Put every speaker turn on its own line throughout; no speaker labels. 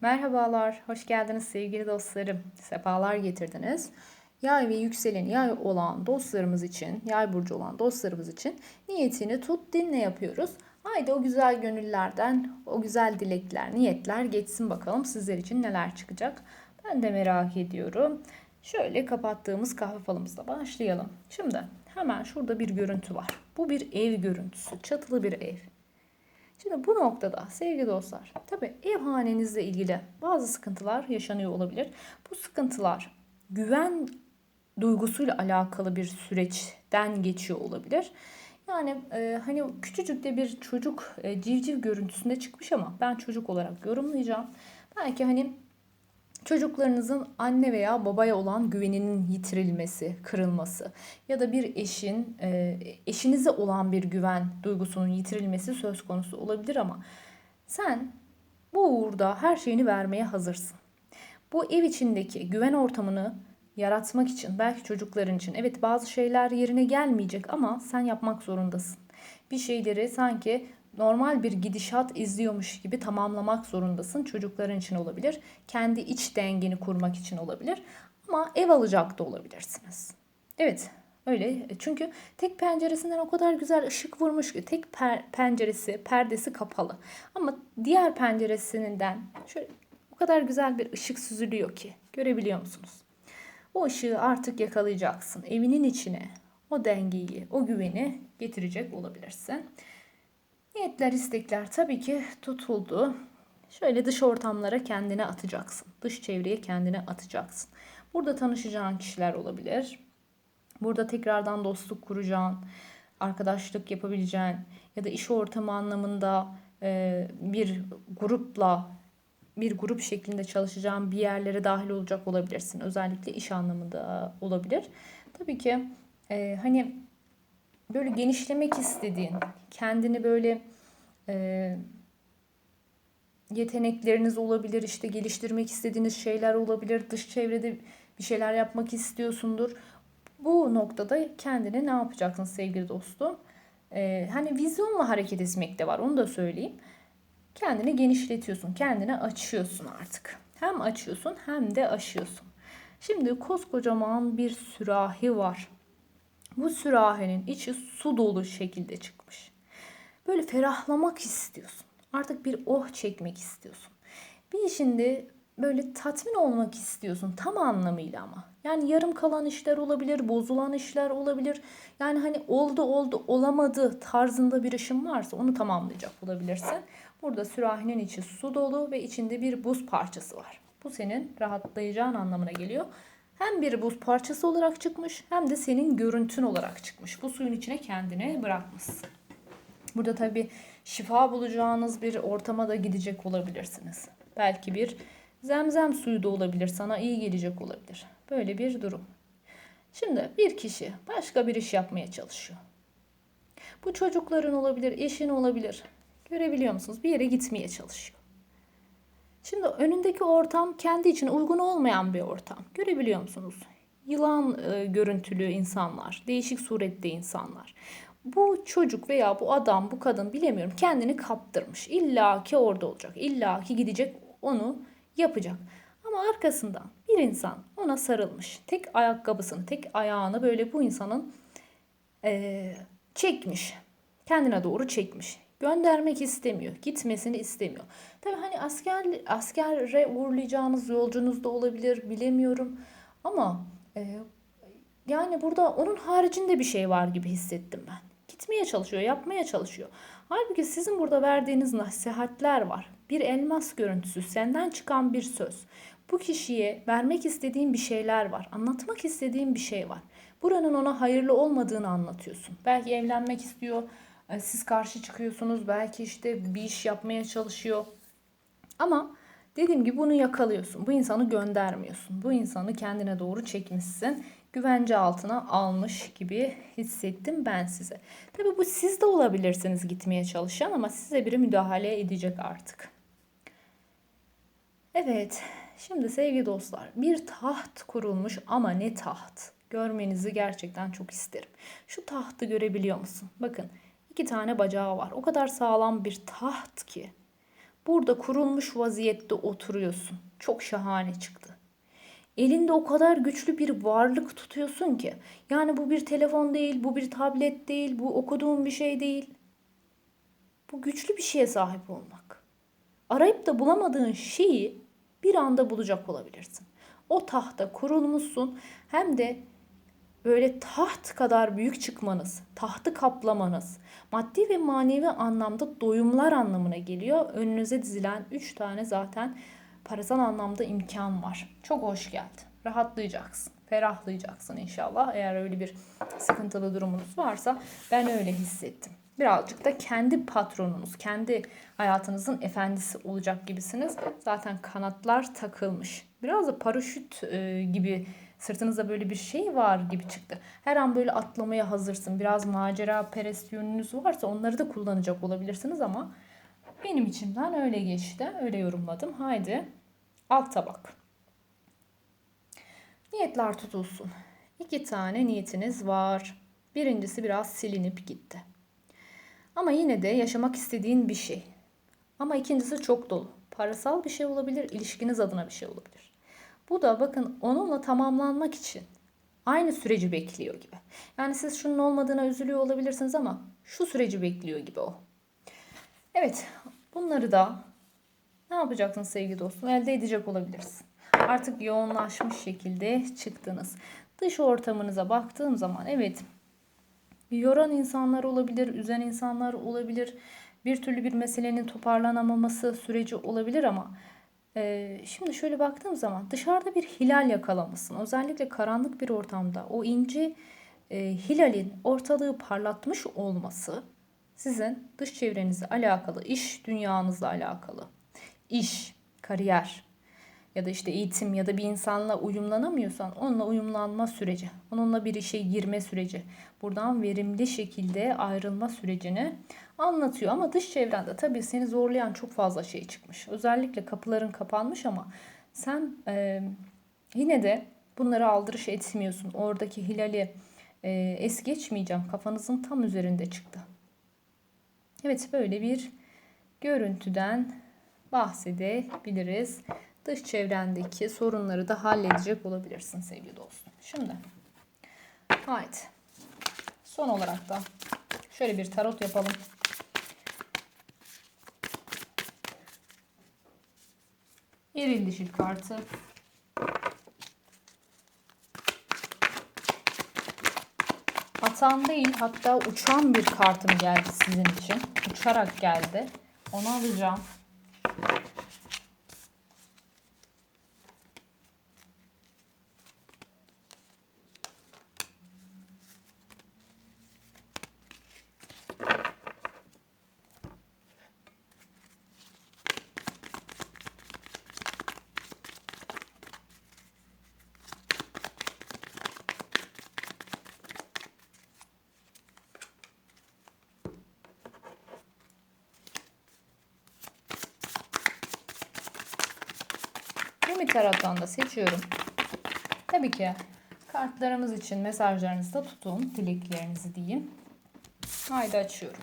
Merhabalar, hoş geldiniz sevgili dostlarım. Sefalar getirdiniz. Yay ve yükselen yay olan dostlarımız için, yay burcu olan dostlarımız için niyetini tut dinle yapıyoruz. Haydi o güzel gönüllerden, o güzel dilekler, niyetler geçsin bakalım sizler için neler çıkacak. Ben de merak ediyorum. Şöyle kapattığımız kahve falımızla başlayalım. Şimdi hemen şurada bir görüntü var. Bu bir ev görüntüsü, çatılı bir ev. Şimdi bu noktada sevgili dostlar, tabi ev hanenizle ilgili bazı sıkıntılar yaşanıyor olabilir. Bu sıkıntılar güven duygusuyla alakalı bir süreçten geçiyor olabilir. Yani e, hani küçücük de bir çocuk e, civciv görüntüsünde çıkmış ama ben çocuk olarak yorumlayacağım. Belki hani Çocuklarınızın anne veya babaya olan güveninin yitirilmesi, kırılması ya da bir eşin e, eşinize olan bir güven duygusunun yitirilmesi söz konusu olabilir ama sen bu uğurda her şeyini vermeye hazırsın. Bu ev içindeki güven ortamını yaratmak için belki çocukların için evet bazı şeyler yerine gelmeyecek ama sen yapmak zorundasın. Bir şeyleri sanki normal bir gidişat izliyormuş gibi tamamlamak zorundasın. Çocukların için olabilir. Kendi iç dengeni kurmak için olabilir. Ama ev alacak da olabilirsiniz. Evet öyle. Çünkü tek penceresinden o kadar güzel ışık vurmuş ki tek per- penceresi, perdesi kapalı. Ama diğer penceresinden şöyle o kadar güzel bir ışık süzülüyor ki. Görebiliyor musunuz? O ışığı artık yakalayacaksın. Evinin içine o dengeyi, o güveni getirecek olabilirsin. Niyetler, istekler tabii ki tutuldu. Şöyle dış ortamlara kendine atacaksın. Dış çevreye kendine atacaksın. Burada tanışacağın kişiler olabilir. Burada tekrardan dostluk kuracağın, arkadaşlık yapabileceğin ya da iş ortamı anlamında bir grupla bir grup şeklinde çalışacağın bir yerlere dahil olacak olabilirsin. Özellikle iş anlamında olabilir. Tabii ki hani böyle genişlemek istediğin, kendini böyle e, yetenekleriniz olabilir, işte geliştirmek istediğiniz şeyler olabilir, dış çevrede bir şeyler yapmak istiyorsundur. Bu noktada kendine ne yapacaksın sevgili dostum? Ee, hani vizyonla hareket etmek de var onu da söyleyeyim. Kendini genişletiyorsun, kendini açıyorsun artık. Hem açıyorsun hem de aşıyorsun. Şimdi koskocaman bir sürahi var. Bu sürahinin içi su dolu şekilde çıkmış. Böyle ferahlamak istiyorsun. Artık bir oh çekmek istiyorsun. Bir işinde böyle tatmin olmak istiyorsun tam anlamıyla ama. Yani yarım kalan işler olabilir, bozulan işler olabilir. Yani hani oldu oldu olamadı tarzında bir işin varsa onu tamamlayacak olabilirsin. Burada sürahinin içi su dolu ve içinde bir buz parçası var. Bu senin rahatlayacağın anlamına geliyor. Hem bir buz parçası olarak çıkmış hem de senin görüntün olarak çıkmış. Bu suyun içine kendini bırakmışsın. Burada tabii şifa bulacağınız bir ortama da gidecek olabilirsiniz. Belki bir zemzem suyu da olabilir, sana iyi gelecek olabilir. Böyle bir durum. Şimdi bir kişi başka bir iş yapmaya çalışıyor. Bu çocukların olabilir, eşin olabilir. Görebiliyor musunuz? Bir yere gitmeye çalışıyor. Şimdi önündeki ortam kendi için uygun olmayan bir ortam. Görebiliyor musunuz? Yılan e, görüntülü insanlar, değişik surette insanlar. Bu çocuk veya bu adam, bu kadın bilemiyorum kendini kaptırmış. İlla ki orada olacak. İlla ki gidecek onu yapacak. Ama arkasından bir insan ona sarılmış. Tek ayakkabısını, tek ayağını böyle bu insanın e, çekmiş. Kendine doğru çekmiş göndermek istemiyor. Gitmesini istemiyor. Tabi hani asker askere uğurlayacağınız yolcunuz da olabilir bilemiyorum. Ama e, yani burada onun haricinde bir şey var gibi hissettim ben. Gitmeye çalışıyor, yapmaya çalışıyor. Halbuki sizin burada verdiğiniz nasihatler var. Bir elmas görüntüsü, senden çıkan bir söz. Bu kişiye vermek istediğin bir şeyler var. Anlatmak istediğin bir şey var. Buranın ona hayırlı olmadığını anlatıyorsun. Belki evlenmek istiyor, siz karşı çıkıyorsunuz. Belki işte bir iş yapmaya çalışıyor. Ama dediğim gibi bunu yakalıyorsun. Bu insanı göndermiyorsun. Bu insanı kendine doğru çekmişsin. Güvence altına almış gibi hissettim ben size. Tabii bu siz de olabilirsiniz gitmeye çalışan ama size biri müdahale edecek artık. Evet, şimdi sevgili dostlar bir taht kurulmuş ama ne taht? Görmenizi gerçekten çok isterim. Şu tahtı görebiliyor musun? Bakın İki tane bacağı var. O kadar sağlam bir taht ki. burada kurulmuş vaziyette oturuyorsun. Çok şahane çıktı. Elinde o kadar güçlü bir varlık tutuyorsun ki. Yani bu bir telefon değil, bu bir tablet değil, bu okuduğun bir şey değil. Bu güçlü bir şeye sahip olmak. Arayıp da bulamadığın şeyi bir anda bulacak olabilirsin. O tahta kurulmuşsun hem de böyle taht kadar büyük çıkmanız, tahtı kaplamanız, maddi ve manevi anlamda doyumlar anlamına geliyor. Önünüze dizilen 3 tane zaten parasal anlamda imkan var. Çok hoş geldi. Rahatlayacaksın, ferahlayacaksın inşallah. Eğer öyle bir sıkıntılı durumunuz varsa ben öyle hissettim. Birazcık da kendi patronunuz, kendi hayatınızın efendisi olacak gibisiniz. Zaten kanatlar takılmış. Biraz da paraşüt e, gibi sırtınızda böyle bir şey var gibi çıktı. Her an böyle atlamaya hazırsın. Biraz macera perest yönünüz varsa onları da kullanacak olabilirsiniz ama benim içimden öyle geçti. Öyle yorumladım. Haydi alt tabak. Niyetler tutulsun. İki tane niyetiniz var. Birincisi biraz silinip gitti. Ama yine de yaşamak istediğin bir şey. Ama ikincisi çok dolu. Parasal bir şey olabilir, ilişkiniz adına bir şey olabilir. Bu da bakın onunla tamamlanmak için aynı süreci bekliyor gibi. Yani siz şunun olmadığına üzülüyor olabilirsiniz ama şu süreci bekliyor gibi o. Evet, bunları da ne yapacaksın sevgili dostum? Elde edecek olabilirsin. Artık yoğunlaşmış şekilde çıktınız. Dış ortamınıza baktığım zaman evet yoran insanlar olabilir, üzen insanlar olabilir. Bir türlü bir meselenin toparlanamaması süreci olabilir ama e, şimdi şöyle baktığım zaman dışarıda bir hilal yakalamışsın. Özellikle karanlık bir ortamda o ince e, hilalin ortalığı parlatmış olması sizin dış çevrenizle alakalı, iş dünyanızla alakalı, iş, kariyer, ya da işte eğitim ya da bir insanla uyumlanamıyorsan onunla uyumlanma süreci, onunla bir işe girme süreci, buradan verimli şekilde ayrılma sürecini anlatıyor. Ama dış çevrende tabii seni zorlayan çok fazla şey çıkmış. Özellikle kapıların kapanmış ama sen e, yine de bunları aldırış etmiyorsun. Oradaki hilali e, es geçmeyeceğim. Kafanızın tam üzerinde çıktı. Evet böyle bir görüntüden bahsedebiliriz dış çevrendeki sorunları da halledecek olabilirsin sevgili dostum. Şimdi haydi son olarak da şöyle bir tarot yapalım. Eril dişil kartı. Atan değil hatta uçan bir kartım geldi sizin için. Uçarak geldi. Onu alacağım. Bir taraftan da seçiyorum. Tabii ki kartlarımız için mesajlarınızı da tutun. Dileklerinizi diyeyim. Haydi açıyorum.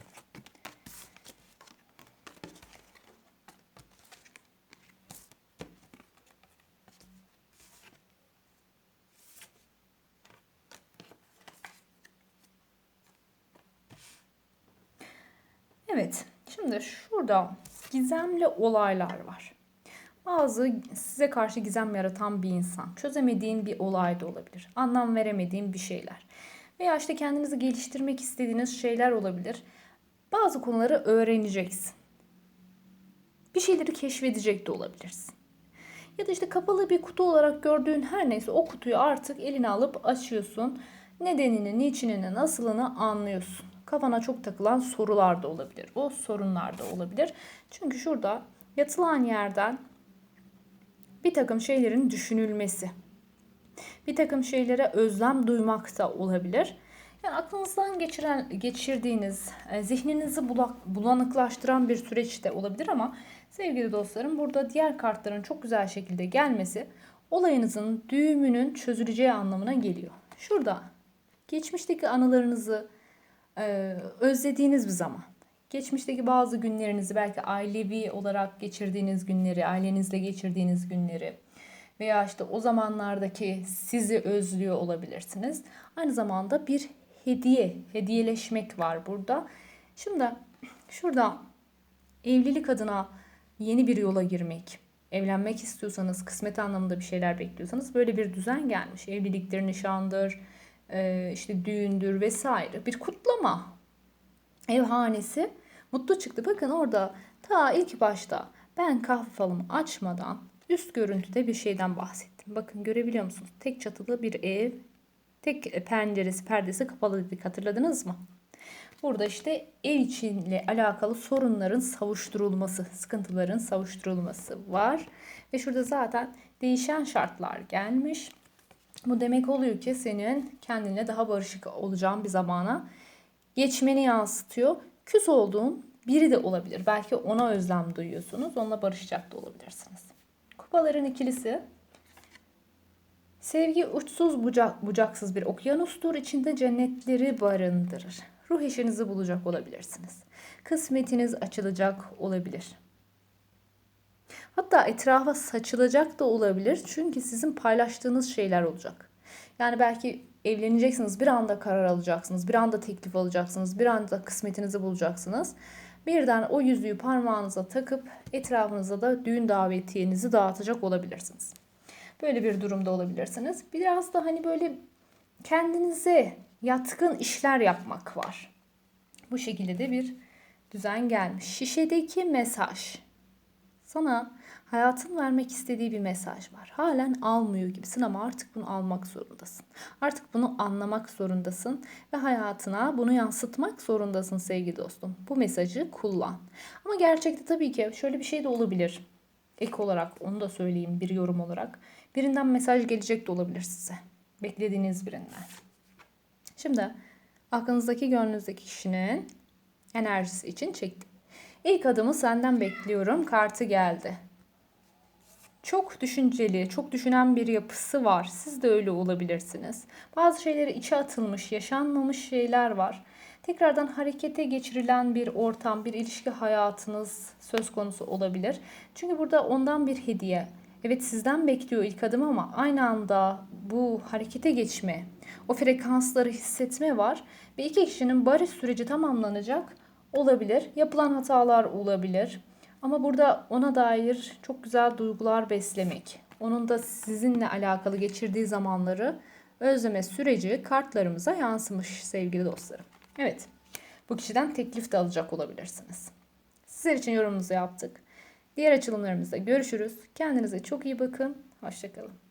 Evet. Şimdi şurada gizemli olaylar var. Bazı size karşı gizem yaratan bir insan, çözemediğin bir olay da olabilir. Anlam veremediğin bir şeyler. Veya işte kendinizi geliştirmek istediğiniz şeyler olabilir. Bazı konuları öğreneceksin. Bir şeyleri keşfedecek de olabilirsin. Ya da işte kapalı bir kutu olarak gördüğün her neyse o kutuyu artık eline alıp açıyorsun. Nedenini, niçinini, nasılını anlıyorsun. Kafana çok takılan sorular da olabilir. O sorunlar da olabilir. Çünkü şurada yatılan yerden bir takım şeylerin düşünülmesi, bir takım şeylere özlem duymak da olabilir. Yani aklınızdan geçiren, geçirdiğiniz, e, zihninizi bulanıklaştıran bir süreç de olabilir ama sevgili dostlarım burada diğer kartların çok güzel şekilde gelmesi olayınızın düğümünün çözüleceği anlamına geliyor. Şurada geçmişteki anılarınızı e, özlediğiniz bir zaman geçmişteki bazı günlerinizi belki ailevi olarak geçirdiğiniz günleri, ailenizle geçirdiğiniz günleri veya işte o zamanlardaki sizi özlüyor olabilirsiniz. Aynı zamanda bir hediye, hediyeleşmek var burada. Şimdi şurada evlilik adına yeni bir yola girmek, evlenmek istiyorsanız, kısmet anlamında bir şeyler bekliyorsanız böyle bir düzen gelmiş. Evliliktir, nişandır, işte düğündür vesaire. Bir kutlama. Ev hanesi mutlu çıktı. Bakın orada ta ilk başta ben kahve falımı açmadan üst görüntüde bir şeyden bahsettim. Bakın görebiliyor musunuz? Tek çatılı bir ev, tek penceresi, perdesi kapalı dedik hatırladınız mı? Burada işte ev içinle alakalı sorunların savuşturulması, sıkıntıların savuşturulması var. Ve şurada zaten değişen şartlar gelmiş. Bu demek oluyor ki senin kendinle daha barışık olacağın bir zamana geçmeni yansıtıyor. Küs olduğun biri de olabilir. Belki ona özlem duyuyorsunuz. Onunla barışacak da olabilirsiniz. Kupaların ikilisi Sevgi uçsuz bucak, bucaksız bir okyanustur. İçinde cennetleri barındırır. Ruh eşinizi bulacak olabilirsiniz. Kısmetiniz açılacak olabilir. Hatta etrafa saçılacak da olabilir. Çünkü sizin paylaştığınız şeyler olacak. Yani belki evleneceksiniz, bir anda karar alacaksınız, bir anda teklif alacaksınız, bir anda kısmetinizi bulacaksınız. Birden o yüzüğü parmağınıza takıp etrafınıza da düğün davetiyenizi dağıtacak olabilirsiniz. Böyle bir durumda olabilirsiniz. Biraz da hani böyle kendinize yatkın işler yapmak var. Bu şekilde de bir düzen gelmiş. Şişedeki mesaj. Sana hayatın vermek istediği bir mesaj var. Halen almıyor gibisin ama artık bunu almak zorundasın. Artık bunu anlamak zorundasın ve hayatına bunu yansıtmak zorundasın sevgili dostum. Bu mesajı kullan. Ama gerçekte tabii ki şöyle bir şey de olabilir. Ek olarak onu da söyleyeyim bir yorum olarak. Birinden mesaj gelecek de olabilir size. Beklediğiniz birinden. Şimdi aklınızdaki gönlünüzdeki kişinin enerjisi için çektim. İlk adımı senden bekliyorum. Kartı geldi. Çok düşünceli, çok düşünen bir yapısı var. Siz de öyle olabilirsiniz. Bazı şeyleri içe atılmış, yaşanmamış şeyler var. Tekrardan harekete geçirilen bir ortam, bir ilişki hayatınız söz konusu olabilir. Çünkü burada ondan bir hediye. Evet sizden bekliyor ilk adım ama aynı anda bu harekete geçme, o frekansları hissetme var ve iki kişinin barış süreci tamamlanacak olabilir. Yapılan hatalar olabilir. Ama burada ona dair çok güzel duygular beslemek, onun da sizinle alakalı geçirdiği zamanları özleme süreci kartlarımıza yansımış sevgili dostlarım. Evet, bu kişiden teklif de alacak olabilirsiniz. Sizler için yorumumuzu yaptık. Diğer açılımlarımızda görüşürüz. Kendinize çok iyi bakın. Hoşçakalın.